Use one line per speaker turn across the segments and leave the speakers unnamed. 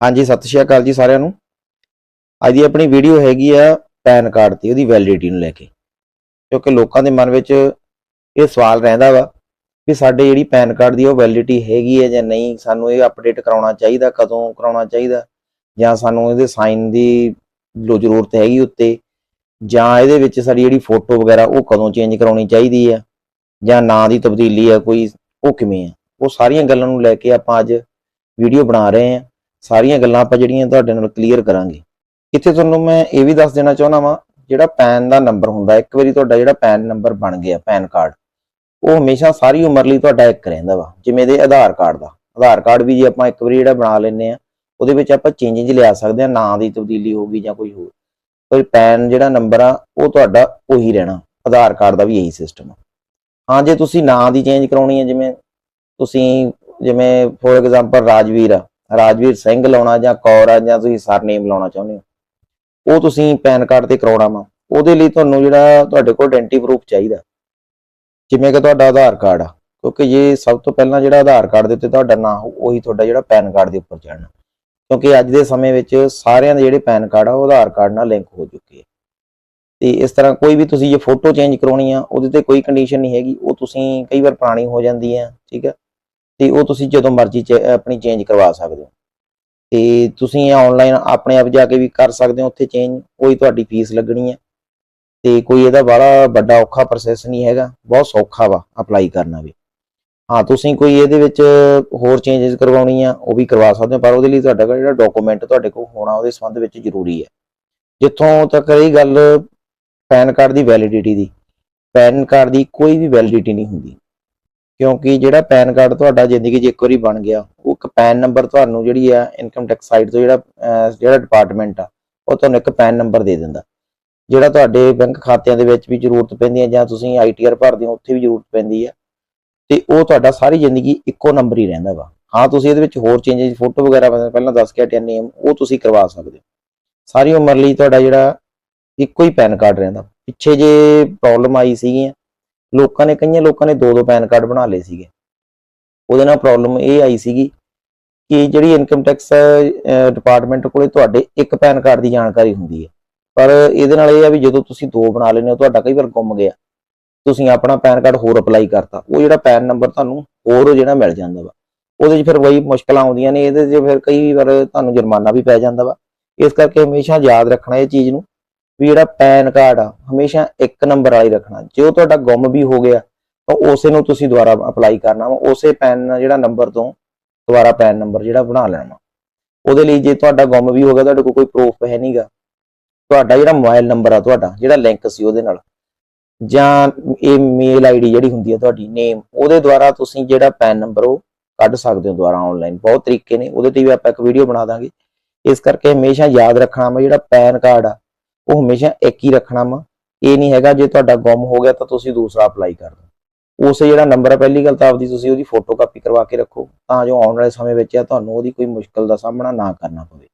ਹਾਂਜੀ, ਸਤਿ ਸ਼੍ਰੀ ਅਕਾਲ ਜੀ ਸਾਰਿਆਂ ਨੂੰ। ਅੱਜ ਦੀ ਆਪਣੀ ਵੀਡੀਓ ਹੈਗੀ ਆ ਪੈਨ ਕਾਰਡ ਤੇ ਉਹਦੀ ਵੈਲਿਡਿਟੀ ਨੂੰ ਲੈ ਕੇ। ਕਿਉਂਕਿ ਲੋਕਾਂ ਦੇ ਮਨ ਵਿੱਚ ਇਹ ਸਵਾਲ ਰਹਿੰਦਾ ਵਾ ਵੀ ਸਾਡੇ ਜਿਹੜੀ ਪੈਨ ਕਾਰਡ ਦੀ ਉਹ ਵੈਲਿਡਿਟੀ ਹੈਗੀ ਹੈ ਜਾਂ ਨਹੀਂ, ਸਾਨੂੰ ਇਹ ਅਪਡੇਟ ਕਰਾਉਣਾ ਚਾਹੀਦਾ, ਕਦੋਂ ਕਰਾਉਣਾ ਚਾਹੀਦਾ? ਜਾਂ ਸਾਨੂੰ ਇਹਦੇ ਸਾਈਨ ਦੀ ਲੋ ਜ਼ਰੂਰਤ ਹੈਗੀ ਉੱਤੇ? ਜਾਂ ਇਹਦੇ ਵਿੱਚ ਸਾਡੀ ਜਿਹੜੀ ਫੋਟੋ ਵਗੈਰਾ, ਉਹ ਕਦੋਂ ਚੇਂਜ ਕਰਾਉਣੀ ਚਾਹੀਦੀ ਹੈ ਜਾਂ ਨਾਂ ਦੀ ਤਬਦੀਲੀ ਆ ਕੋਈ, ਉਹ ਕਿਵੇਂ ਆ? ਉਹ ਸਾਰੀਆਂ ਗੱਲਾਂ ਨੂੰ ਲੈ ਕੇ ਆਪਾਂ ਅੱਜ ਵੀਡੀਓ ਬਣਾ ਰਹੇ ਹਾਂ ਸਾਰੀਆਂ ਗੱਲਾਂ ਆਪਾਂ ਜਿਹੜੀਆਂ ਤੁਹਾਡੇ ਨਾਲ ਕਲੀਅਰ ਕਰਾਂਗੇ। ਇੱਥੇ ਤੁਹਾਨੂੰ ਮੈਂ ਇਹ ਵੀ ਦੱਸ ਦੇਣਾ ਚਾਹੁੰਦਾ ਵਾਂ, ਜਿਹੜਾ ਪੈਨ ਦਾ ਨੰਬਰ ਹੁੰਦਾ, ਇੱਕ ਵਾਰੀ ਤੁਹਾਡਾ ਜਿਹੜਾ ਪੈਨ ਨੰਬਰ ਬਣ ਗਿਆ ਪੈਨ ਕਾਰਡ ਉਹ ਹਮੇਸ਼ਾ ਸਾਰੀ ਉਮਰ ਲਈ ਤੁਹਾਡਾ ਇੱਕ ਰਹਿੰਦਾ ਵਾ, ਜਿਵੇਂ ਇਹਦੇ ਆਧਾਰ ਕਾਰਡ ਦਾ। ਆਧਾਰ ਕਾਰਡ ਵੀ ਜੇ ਆਪਾਂ ਇੱਕ ਵਾਰੀ ਜਿਹੜਾ ਬਣਾ ਲੈਨੇ ਆ ਉਹਦੇ ਵਿੱਚ ਆਪਾਂ ਚੇਂਜਿੰਗ ਲਿਆ ਸਕਦੇ ਆ ਨਾਂ ਦੀ ਤਬਦੀਲੀ ਹੋ ਗਈ ਜਾਂ ਕੋਈ ਹੋਰ। ਪਰ ਪੈਨ ਜਿਹੜਾ ਨੰਬਰ ਆ, ਉਹ ਤੁਹਾਡਾ ਉਹੀ ਰਹਿਣਾ, ਆਧਾਰ ਕਾਰਡ ਦਾ ਵੀ ਇਹੀ ਸਿਸਟਮ ਆ। ਹਾਂ, ਜੇ ਤੁਸੀਂ ਨਾਂ ਦੀ ਚੇਂਜ ਕਰਾਉਣੀ ਹੈ, ਜਿਵੇਂ ਤੁਸੀਂ, ਜਿਵੇਂ ਫੋਰ ਐਗਜ਼ਾਮਪਲ ਰਾਜਵੀਰ ਆ ਰਾਜਵੀਰ ਸਿੰਘ ਲਾਉਣਾ ਜਾਂ ਕੌਰ ਆ, ਜਾਂ ਤੁਸੀਂ ਸਰਨੇਮ ਲਾਉਣਾ ਚਾਹੁੰਦੇ ਹੋ? ਉਹ ਤੁਸੀਂ ਪੈਨ ਕਾਰਡ ਤੇ ਕਰਾਉਣਾ ਵਾ। ਉਹਦੇ ਲਈ ਤੁਹਾਨੂੰ ਜਿਹੜਾ ਤੁਹਾਡੇ ਕੋਲ ਆਇਡੈਂਟੀ ਪ੍ਰੂਫ ਚਾਹੀਦਾ। ਜਿਵੇਂ ਕਿ ਤੁਹਾਡਾ ਆਧਾਰ ਕਾਰਡ ਆ। ਕਿਉਂਕਿ ਜੇ ਸਭ ਤੋਂ ਪਹਿਲਾਂ ਜਿਹੜਾ ਆਧਾਰ ਕਾਰਡ ਦੇ ਉੱਤੇ ਤੁਹਾਡਾ ਨਾਂ ਹੋ ਉਹੀ ਤੁਹਾਡਾ ਜਿਹੜਾ ਪੈਨ ਕਾਰਡ ਦੇ ਉੱਪਰ ਚੜਨਾ ਕਿਉਂਕਿ ਅੱਜ ਦੇ ਸਮੇਂ ਵਿੱਚ ਸਾਰਿਆਂ ਦੇ ਜਿਹੜੇ ਪੈਨ ਕਾਰਡ ਆ, ਉਹ ਆਧਾਰ ਕਾਰਡ ਨਾਲ ਲਿੰਕ ਹੋ ਚੁੱਕੇ ਆ। ਤੇ ਇਸ ਤਰ੍ਹਾਂ ਕੋਈ ਵੀ ਤੁਸੀਂ ਜੇ ਫੋਟੋ ਚੇਂਜ ਕਰਾਉਣੀ ਆ, ਉਹਦੇ ਤੇ ਕੋਈ ਕੰਡੀਸ਼ਨ ਨਹੀਂ ਹੈਗੀ। ਉਹ ਤੁਸੀਂ ਕਈ ਵਾਰ ਪੁਰਾਣੀ ਹੋ ਜਾਂਦੀ ਆ, ਠੀਕ ਆ? ਤੇ ਉਹ ਤੁਸੀਂ ਜਦੋਂ ਮਰਜ਼ੀ ਚ- ਆਪਣੀ ਚੇਂਜ ਕਰਵਾ ਸਕਦੇ ਹੋ। ਤੇ ਤੁਸੀਂ ਆਨਲਾਈਨ ਆਪਣੇ ਆਪ ਜਾ ਕੇ ਵੀ ਕਰ ਸਕਦੇ ਹੋ ਉੱਥੇ ਚੇਂਜ ਕੋਈ ਤੁਹਾਡੀ ਫੀਸ ਲੱਗਣੀ ਹੈ। ਤੇ ਕੋਈ ਇਹਦਾ ਬੜਾ ਵੱਡਾ ਔਖਾ ਪ੍ਰੋਸੈਸ ਨਹੀਂ ਹੈਗਾ, ਬਹੁਤ ਸੌਖਾ ਵਾ ਅਪਲਾਈ ਕਰਨਾ ਵੀ। ਹਾਂ, ਤੁਸੀਂ ਕੋਈ ਇਹਦੇ ਵਿੱਚ ਹੋਰ ਚੇਂਜਸ ਕਰਵਾਉਣੀ ਆ ਉਹ ਵੀ ਕਰਵਾ ਸਕਦੇ ਹੋ, ਪਰ ਉਹਦੇ ਲਈ ਤੁਹਾਡਾ ਕੋਲ ਜਿਹੜਾ ਡਾਕੂਮੈਂਟ ਤੁਹਾਡੇ ਕੋਲ ਹੋਣਾ, ਉਹਦੇ ਸੰਬੰਧ ਵਿੱਚ ਜ਼ਰੂਰੀ ਹੈ। ਜਿੱਥੋਂ ਤੱਕ ਰਹੀ ਗੱਲ, ਪੈਨ ਕਾਰਡ ਦੀ ਵੈਲਿਡਿਟੀ ਦੀ, ਪੈਨ ਕਾਰਡ ਦੀ ਕੋਈ ਵੀ ਵੈਲਿਡਿਟੀ ਨਹੀਂ ਹੁੰਦੀ। ਕਿਉਂਕਿ ਜਿਹੜਾ ਪੈਨ ਕਾਰਡ ਤੁਹਾਡਾ ਜ਼ਿੰਦਗੀ 'ਚ ਇੱਕ ਵਾਰੀ ਬਣ ਗਿਆ, ਉਹ ਇੱਕ ਪੈਨ ਨੰਬਰ ਤੁਹਾਨੂੰ ਜਿਹੜੀ ਆ ਇਨਕਮ ਟੈਕਸ ਸਾਈਟ ਤੋਂ ਜਿਹੜਾ ਜਿਹੜਾ ਡਿਪਾਰਟਮੈਂਟ ਆ, ਉਹ ਤੁਹਾਨੂੰ ਇੱਕ ਪੈਨ ਨੰਬਰ ਦੇ ਦਿੰਦਾ। ਜਿਹੜਾ ਤੁਹਾਡੇ ਬੈਂਕ ਖਾਤਿਆਂ ਦੇ ਵਿੱਚ ਵੀ ਜ਼ਰੂਰਤ ਪੈਂਦੀ ਹੈ ਜਾਂ ਤੁਸੀਂ ਆਈਟੀਆਰ ਭਰਦੇ ਹੋ, ਉੱਥੇ ਵੀ ਜ਼ਰੂਰਤ ਪੈਂਦੀ ਹੈ ਤੇ ਉਹ ਤੁਹਾਡਾ ਸਾਰੀ ਜ਼ਿੰਦਗੀ ਇੱਕੋ ਨੰਬਰ ਹੀ ਰਹਿੰਦਾ ਵਾ। ਹਾਂ, ਤੁਸੀਂ ਇਹਦੇ ਵਿੱਚ ਹੋਰ ਚੇਂਜਸ ਫੋਟੋ ਵਗੈਰਾ ਪਹਿਲਾਂ ਦੱਸ ਕੇ ਹਟਿਆ ਨੇਮ ਉਹ ਤੁਸੀਂ ਕਰਵਾ ਸਕਦੇ ਹੋ। ਸਾਰੀ ਉਮਰ ਲਈ ਤੁਹਾਡਾ ਜਿਹੜਾ ਇੱਕੋ ਹੀ ਪੈਨ ਕਾਰਡ ਰਹਿੰਦਾ। ਪਿੱਛੇ ਜੇ ਪ੍ਰੋਬਲਮ ਆਈ ਸੀਗੀ ਲੋਕਾਂ ਨੇ ਕਈਆਂ ਲੋਕਾਂ ਨੇ ਦੋ ਦੋ ਪੈਨ ਕਾਰਡ ਬਣਾ ਲਏ ਸੀਗੇ। ਉਹਦੇ ਨਾਲ ਪ੍ਰੋਬਲਮ ਇਹ ਆਈ ਸੀਗੀ ਕਿ ਜਿਹੜੀ ਇਨਕਮ ਟੈਕਸ ਡਿਪਾਰਟਮੈਂਟ ਕੋਲੇ ਤੁਹਾਡੇ ਇੱਕ ਪੈਨ ਕਾਰਡ ਦੀ ਜਾਣਕਾਰੀ ਹੁੰਦੀ ਹੈ। ਪਰ ਇਹਦੇ ਨਾਲ ਇਹ ਆ ਵੀ ਜਦੋਂ ਤੁਸੀਂ ਦੋ ਬਣਾ ਲੈਂਦੇ ਹੋ, ਤੁਹਾਡਾ ਕਈ ਵਾਰ ਗੁੰਮ ਗਿਆ। ਤੁਸੀਂ ਆਪਣਾ ਪੈਨ ਕਾਰਡ ਹੋਰ ਅਪਲਾਈ ਕਰਤਾ। ਉਹ ਜਿਹੜਾ ਪੈਨ ਨੰਬਰ ਤੁਹਾਨੂੰ ਹੋਰ ਜਿਹੜਾ ਮਿਲ ਜਾਂਦਾ ਵਾ। ਉਹਦੇ 'ਚ ਫਿਰ ਬਈ ਮੁਸ਼ਕਲਾਂ ਆਉਂਦੀਆਂ ਨੇ, ਇਹਦੇ 'ਚ ਫਿਰ ਕਈ ਵਾਰ ਤੁਹਾਨੂੰ ਜੁਰਮਾਨਾ ਵੀ ਪੈ ਜਾਂਦਾ ਵਾ। ਇਸ ਕਰਕੇ ਹਮੇਸ਼ਾ ਯਾਦ ਰੱਖਣਾ ਇਹ ਚੀਜ਼ ਨੂੰ ਵੀ ਜਿਹੜਾ ਪੈਨ ਕਾਰਡ ਆ, ਹਮੇਸ਼ਾ ਇੱਕ ਨੰਬਰ ਵਾਲਾ ਰੱਖਣਾ। ਜੇ ਉਹ ਤੁਹਾਡਾ ਗੁੰਮ ਵੀ ਹੋ ਗਿਆ, ਤਾਂ ਉਸੇ ਨੂੰ ਤੁਸੀਂ ਦੁਬਾਰਾ ਅਪਲਾਈ ਕਰਨਾ ਵਾ। ਉਸੇ ਪੈਨ ਜਿਹੜਾ ਨੰਬਰ ਤੋਂ ਦੁਬਾਰਾ ਪੈਨ ਨੰਬਰ ਜਿਹੜਾ ਬਣਾ ਲੈਣਾ ਉਹਦੇ ਲਈ ਜੇ ਤੁਹਾਡਾ ਗੁੰਮ ਵੀ ਹੋ ਗਿਆ, ਤੁਹਾਡੇ ਕੋਲ ਕੋਈ ਪ੍ਰੂਫ ਹੈ ਨਹੀਂਗਾ ਤੁਹਾਡਾ ਜਿਹੜਾ ਮੋਬਾਈਲ ਨੰਬਰ ਆ ਤੁਹਾਡਾ, ਜਿਹੜਾ ਲਿੰਕ ਸੀ ਉਹਦੇ ਨਾਲ। ਜਾਂ ਇਹ ਮੇਲ ਆਈਡੀ ਜਿਹੜੀ ਹੁੰਦੀ ਹੈ ਤੁਹਾਡੀ ਨੇਮ ਉਹਦੇ ਦੁਆਰਾ ਤੁਸੀਂ ਜਿਹੜਾ ਪੈਨ ਨੰਬਰ ਉਹ ਕੱਢ ਸਕਦੇ ਹੋ ਦੁਬਾਰਾ ਆਨਲਾਈਨ ਬਹੁਤ ਤਰੀਕੇ ਨੇ, ਉਹਦੇ ਤੇ ਵੀ ਆਪਾਂ ਇੱਕ ਵੀਡੀਓ ਬਣਾ ਦਾਂਗੇ। ਇਸ ਕਰਕੇ ਹਮੇਸ਼ਾ ਯਾਦ ਰੱਖਣਾ ਵਾ ਜਿਹੜਾ ਪੈਨ ਕਾਰਡ ਆ ਉਹ ਹਮੇਸ਼ਾ ਇੱਕ ਹੀ ਰੱਖਣਾ ਵਾ। ਇਹ ਨਹੀਂ ਹੈਗਾ, ਜੇ ਤੁਹਾਡਾ ਗੁੰਮ ਹੋ ਗਿਆ ਤਾਂ ਤੁਸੀਂ ਦੂਸਰਾ ਅਪਲਾਈ ਕਰ ਦਿਓ। ਉਸੇ ਜਿਹੜਾ ਨੰਬਰ ਹੈ ਪਹਿਲੀ ਗੱਲ ਤਾਂ ਆਪਦੀ ਤੁਸੀਂ ਉਹਦੀ ਫੋਟੋ ਕਾਪੀ ਕਰਵਾ ਕੇ ਰੱਖੋ, ਤਾਂ ਜੋ ਆਉਣ ਵਾਲੇ ਸਮੇਂ ਵਿੱਚ ਆ ਤੁਹਾਨੂੰ ਉਹਦੀ ਕੋਈ ਮੁਸ਼ਕਲ ਦਾ ਸਾਹਮਣਾ ਨਾ ਕਰਨਾ ਪਵੇ।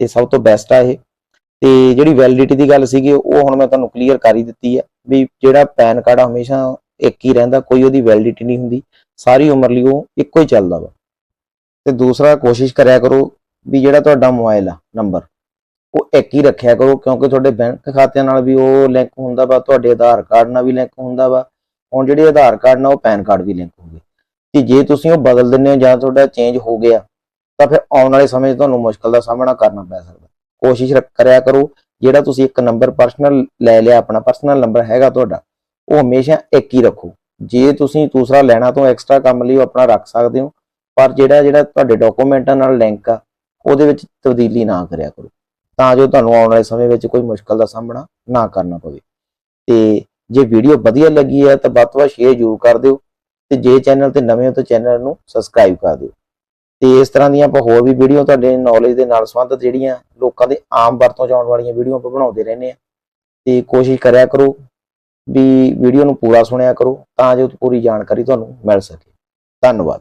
ਤੇ ਸਭ ਤੋਂ ਬੈਸਟ ਆ ਇਹ। ਤੇ ਜਿਹੜੀ ਵੈਲਿਡਿਟੀ ਦੀ ਗੱਲ ਸੀਗੀ, ਉਹ ਹੁਣ ਮੈਂ ਤੁਹਾਨੂੰ ਕਲੀਅਰ ਕਰ ਹੀ ਦਿੱਤੀ ਆ ਵੀ ਜਿਹੜਾ ਪੈਨ ਕਾਰਡ ਆ, ਹਮੇਸ਼ਾ ਇੱਕ ਹੀ ਰਹਿੰਦਾ, ਕੋਈ ਉਹਦੀ ਵੈਲਿਡਿਟੀ ਨਹੀਂ ਹੁੰਦੀ। ਸਾਰੀ ਉਮਰ ਲਈ ਉਹ ਇੱਕੋ ਹੀ ਚੱਲਦਾ ਵਾ। ਤੇ ਦੂਸਰਾ ਕੋਸ਼ਿਸ਼ ਕਰਿਆ ਕਰੋ ਵੀ ਜਿਹੜਾ ਤੁਹਾਡਾ ਮੋਬਾਈਲ ਆ ਨੰਬਰ ਉਹ ਇੱਕ ਹੀ ਰੱਖਿਆ ਕਰੋ, ਕਿਉਂਕਿ ਤੁਹਾਡੇ ਬੈਂਕ ਖਾਤਿਆਂ ਨਾਲ ਵੀ ਉਹ ਲਿੰਕ ਹੁੰਦਾ ਵਾ, ਤੁਹਾਡੇ ਆਧਾਰ ਕਾਰਡ ਨਾਲ ਵੀ ਲਿੰਕ ਹੁੰਦਾ ਵਾ। ਹੁਣ ਜਿਹੜੇ ਆਧਾਰ ਕਾਰਡ ਨਾਲ ਉਹ ਪੈਨ ਕਾਰਡ ਵੀ ਲਿੰਕ ਹੋ ਗਏ ਤੇ ਜੇ ਤੁਸੀਂ ਉਹ ਬਦਲ ਦਿੰਦੇ ਹੋ ਜਾਂ ਤੁਹਾਡਾ ਚੇਂਜ ਹੋ ਗਿਆ, ਤਾਂ ਫਿਰ ਆਉਣ ਵਾਲੇ ਸਮੇਂ 'ਚ ਤੁਹਾਨੂੰ ਮੁਸ਼ਕਲ ਦਾ ਸਾਹਮਣਾ ਕਰਨਾ ਪੈ ਸਕਦਾ। ਕੋਸ਼ਿਸ਼ ਕਰਿਆ ਕਰੋ, ਜਿਹੜਾ ਤੁਸੀਂ ਇੱਕ ਨੰਬਰ ਪਰਸਨਲ ਲੈ ਲਿਆ, ਆਪਣਾ ਪਰਸਨਲ ਨੰਬਰ ਹੈਗਾ ਤੁਹਾਡਾ, ਉਹ ਹਮੇਸ਼ਾ ਇੱਕ ਹੀ ਰੱਖੋ। ਜੇ ਤੁਸੀਂ ਦੂਸਰਾ ਲੈਣਾ ਤੋਂ ਐਕਸਟਰਾ ਕੰਮ ਲਈ ਉਹ ਆਪਣਾ ਰੱਖ ਸਕਦੇ ਹੋ, ਪਰ ਜਿਹੜਾ ਜਿਹੜਾ ਤੁਹਾਡੇ ਡਾਕੂਮੈਂਟਾਂ ਨਾਲ ਲਿੰਕ ਆ, ਉਹਦੇ ਵਿੱਚ ਤਬਦੀਲੀ ਨਾ ਕਰਿਆ ਕਰੋ। ਤਾਂ ਜੋ ਤੁਹਾਨੂੰ ਆਉਣ ਵਾਲੇ ਸਮੇਂ ਵਿੱਚ ਕੋਈ ਮੁਸ਼ਕਲ ਦਾ ਸਾਹਮਣਾ ਨਾ ਕਰਨਾ ਪਵੇ। ਤੇ ਜੇ ਵੀਡੀਓ ਵਧੀਆ ਲੱਗੀ ਹੈ ਤਾਂ ਵੱਧ ਤੋਂ ਵੱਧ ਸ਼ੇਅਰ ਜ਼ਰੂਰ ਕਰ ਦਿਓ ਤੇ ਜੇ ਚੈਨਲ ਤੇ ਨਵੇਂ ਹੋ ਤਾਂ ਚੈਨਲ ਨੂੰ ਸਬਸਕ੍ਰਾਈਬ ਕਰ ਦਿਓ। ਤੇ ਇਸ ਤਰ੍ਹਾਂ ਦੀਆਂ ਆਪਾਂ ਹੋਰ ਵੀ ਵੀਡੀਓ ਤੁਹਾਡੇ ਨੌਲੇਜ ਦੇ ਨਾਲ ਸੰਬੰਧਿਤ ਜਿਹੜੀਆਂ ਲੋਕਾਂ ਦੇ ਆਮ ਵਰਤੋਂ 'ਚ ਆਉਣ ਵਾਲੀਆਂ ਵੀਡੀਓ ਆਪਾਂ ਬਣਾਉਂਦੇ ਰਹਿੰਦੇ ਆ ਤੇ ਕੋਸ਼ਿਸ਼ ਕਰਿਆ ਕਰੋ ਵੀ ਵੀਡੀਓ ਨੂੰ ਪੂਰਾ ਸੁਣਿਆ ਕਰੋ ਤਾਂ ਜੋ ਪੂਰੀ ਜਾਣਕਾਰੀ ਤੁਹਾਨੂੰ ਮਿਲ ਸਕੇ। ਧੰਨਵਾਦ।